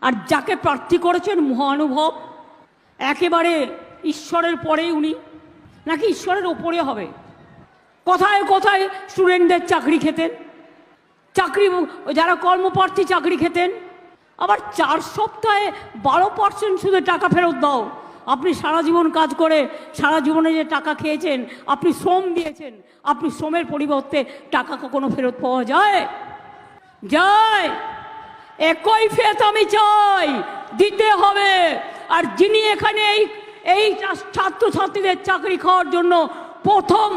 আর যাকে প্রার্থী করেছেন মহানুভব, একেবারে ঈশ্বরের পরেই উনি, নাকি ঈশ্বরের ওপরে হবে? কোথায় কোথায় স্টুডেন্টদের চাকরি খেতেন? চাকরি, যারা কর্মপ্রার্থী চাকরি খেতেন, আবার চার সপ্তাহে বারো পার্সেন্ট শুধু টাকা ফেরত দাও। আপনি সারা জীবন কাজ করে, সারা জীবনে যে টাকা খেয়েছেন, আপনি শ্রম দিয়েছেন, আপনি শ্রমের পরিবর্তে টাকা কখনো ফেরত পাওয়া যায়? যায়! একই ফেত আমি চাই, দিতে হবে। আর যিনি এখানে এই এই ছাত্রছাত্রীদের চাকরি খাওয়ার জন্য প্রথম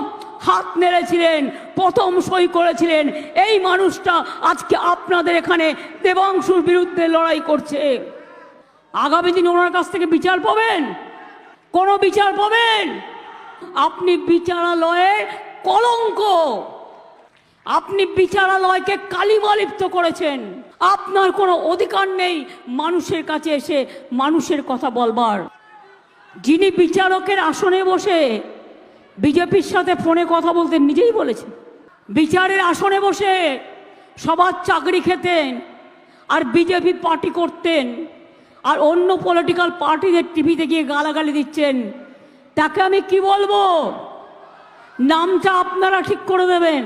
হাত নেড়েছিলেন, প্রথম সই করেছিলেন, এই মানুষটা আজকে আপনাদের এখানে দেবাংশুর বিরুদ্ধে লড়াই করছে। আগামী দিন ওনার কাছ থেকে বিচার পাবেন? কোনো বিচার পাবেন? আপনি বিচারালয়ের কলঙ্ক। আপনি বিচারালয়কে কালিমালিপ্ত করেছেন। আপনার কোনো অধিকার নেই মানুষের কাছে এসে মানুষের কথা বলবার। যিনি বিচারকের আসনে বসে বিজেপির সাথে ফোনে কথা বলতে নিজেই বলেছেন, বিচারের আসনে বসে সবার চাকরি খেতেন আর বিজেপি পার্টি করতেন আর অন্য পলিটিক্যাল পার্টিদের টিভিতে গিয়ে গালাগালি দিচ্ছেন। তাকে আমি কি বলব? নামটা আপনারা ঠিক করে দেবেন।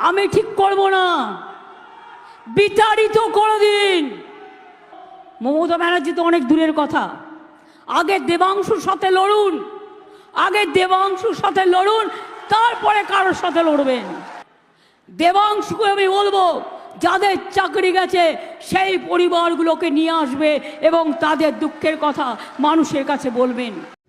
আমি ঠিক করব না। বিতাড়িত করে দিন। মমতা ব্যানার্জি তো অনেক দূরের কথা। আগে দেবাংশুর সাথে লড়ুন। আগে দেবাংশুর সাথে লড়ুন, তারপরে কারোর সাথে লড়বেন। দেবাংশুকে আমি বলব, যাদের চাকরি গেছে, সেই পরিবারগুলোকে নিয়ে আসবে এবং তাদের দুঃখের কথা মানুষের কাছে বলবেন।